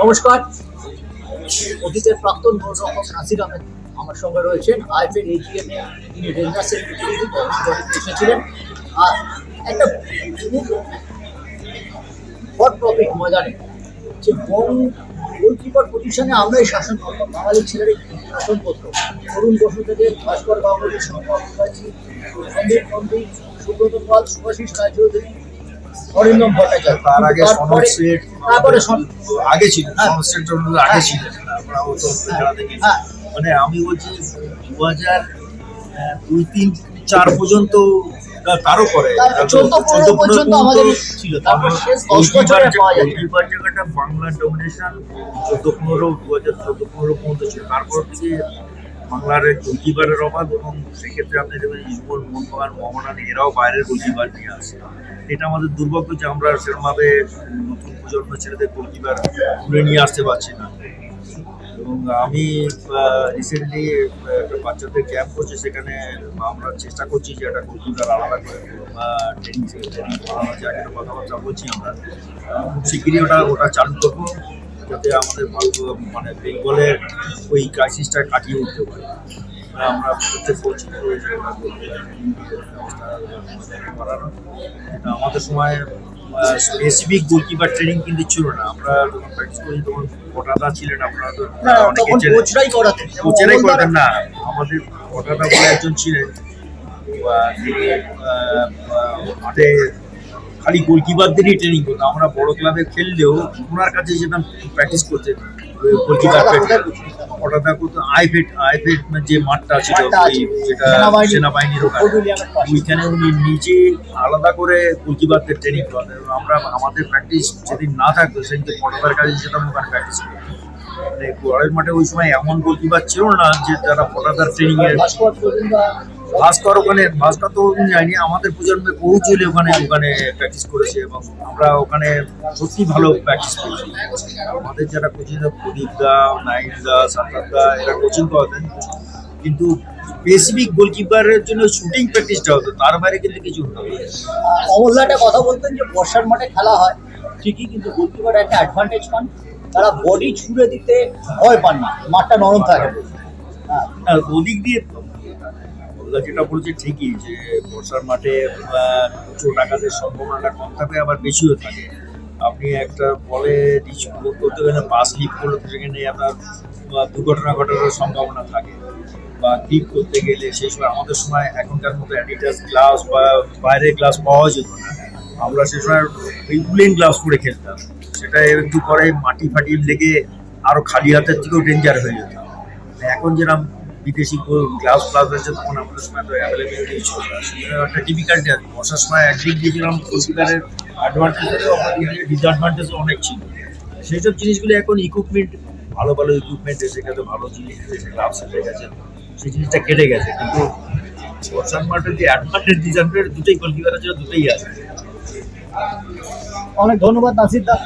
নমস্কার। অতীতের প্রাক্তন গোলরক্ষক নাসির আহমেদ আমার সঙ্গে রয়েছেন। আইপিএল এজিএম এ তিনি রেঞ্জার্সের এসেছিলেন আর একটা হট টপিক ময়দানে, যে বং গোলকিপার পজিশনে আমরাই শাসন করতাম। বাঙালি ছেলেরা শাসন করতো। অরুণ বসু থেকে ভাস্কর গাঙ্গুলির সম্পর্ক সন্দীপ নন্দী সুব্রত পাল সুভাষিস রায়চৌধুরী অরিন্দম ভট্টাচার্য। তার আগে তারপরে- আগে ছিল হ্যাঁ। আগে ছিল। তো হ্যাঁ। মানে আমি বলছি দু হাজার দুই তিন চার পর্যন্ত তারও পরে। চোদ্দ পর্যন্ত আমাদের ছিল। তারপর শেষ দশ বছরে পাওয়া যায়। গোলকিপার জায়গাটা বাংলা ডমিনেশন চোদ্দ পনেরো দু হাজার চোদ্দ পনেরো পর্যন্ত ছিল। তারপর থেকে বাংলার গোলকিপারের অভাব এবং সেক্ষেত্রে আপনি দেখবেন ইসমল মোহনবাগান মোহামেডান এরাও বাইরের গোলকিপার নিয়ে আসে। এটা আমাদের দুর্ভাগ্য যে আমরা সেরকমভাবে নতুন প্রজন্ম ছেলেদের গোলকিপার তুলে নিয়ে আসতে পারছি না। এবং আমি রিসেন্টলি একটা বাচ্চাদের ক্যাম্প করছি সেখানে আমরা চেষ্টা করছি যে একটা গোলকিপার আলাদা করে ট্রেনিং ট্রেনিং করানো যায় একটা কথাবার্তা বলছি আমরা। খুব শিগগিরই ওটা ওটা চালু করব। যাতে আমাদের ভালো মানে বেঙ্গলের ওই ক্রাইসিসটা কাটিয়ে উঠতে পারে। আমরা প্রত্যেক রয়েছে আমাদের সময় স্পেসিফিক গোলকিপার ট্রেনিং কিন্তু ছিল না। আমরা যখন প্র্যাকটিস করি তখন কোটাদা ছিলেন আপনারা তো। কোচরাই করাতেন। কোচেরাই করতেন না। আমাদের কোটাদা বলে একজন ছিলেন। মাঠে খালি গোলকিপারদেরই ট্রেনিং করতো আমরা বড় ক্লাবে খেললেও ওনার কাছে যেতাম প্র্যাকটিস করতে। গোলকিপার ওটা করতো আইফেট আইফেট যে মাঠটা ছিল যেটা সেনাবাহিনীর। ওইখানে উনি নিজে আলাদা করে গোলকিপারদের ট্রেনিং এবং আমরা আমাদের প্র্যাকটিস যেদিন না থাকতো পটাদার কাছে যেতাম ওখানে প্র্যাকটিস করতাম। মানে গোয়ালের মাঠে ওই সময় এমন গোলকিপার ছিল না যে তারা পটাদার ট্রেনিং এর ভাস্কর ওখানে ভাস্কর তো যায়নি আমাদের প্রজন্মে বহু ছেলে ওখানে ওখানে প্র্যাকটিস করেছে এবং আমরা ওখানে সত্যি ভালো প্র্যাকটিস করেছি। আমাদের যারা কোচিং প্রদীপ দা নাইন দা সাতার দা এরা কোচিং করাতেন। কিন্তু স্পেসিফিক গোলকিপারের জন্য শুটিং প্র্যাকটিসটা হতো তার বাইরে কিন্তু কিছু হতো না। অমূল্য কথা বলতেন যে বর্ষার মাঠে খেলা হয় ঠিকই কিন্তু গোলকিপার একটা অ্যাডভান্টেজ পান। তারা বডি ছুড়ে দিতে ভয় পান না মাঠটা নরম থাকে। হ্যাঁ ওদিক দিয়ে ওরা যেটা বলছে ঠিকই যে বর্ষার মাঠে চোট আঘাতের সম্ভাবনাটা কম থাকে আবার বেশিও থাকে। আপনি একটা বলে রিচ করতে গেলে পাস লিপ করলে তো সেখানে আপনার দুর্ঘটনা ঘটানোর সম্ভাবনা থাকে। বা ক্লিপ করতে গেলে সেই সময় আমাদের সময় এখনকার মতো অ্যাডিডাস গ্লাস বা বাইরের গ্লাস পাওয়া যেত না। আমরা সে সময় ওই উলেন গ্লাভস পরে খেলতাম। সেটা একটু পরে মাটি ফাটি লেগে আরও খালি হাতের থেকেও ডেঞ্জার হয়ে যেত। এখন যেরকম বিদেশি গ্লাভস গ্লাভস আছে তখন আমাদের সময় তো অ্যাভেলেবিলিটি ছিল একটা ডিফিকাল্টি আছে বর্ষার সময় একদিক দিয়েছিলাম কলকাতার অ্যাডভান্টেজও ডিসঅ্যাডভান্টেজও অনেক ছিল। সেই সব জিনিসগুলো এখন ইকুইপমেন্ট ভালো ভালো ইকুইপমেন্ট এসে গেছে, ভালো জিনিস এসে গ্লাভস এসে গেছে সেই জিনিসটা কেটে গেছে। কিন্তু বর্ষার মাঠের যে অ্যাডভান্টেজ ডিসঅ্যাডভান্টেজ দুটোই গোলকিপারের জন্য দুটোই আছে। অনেক ধন্যবাদ নাসির দা।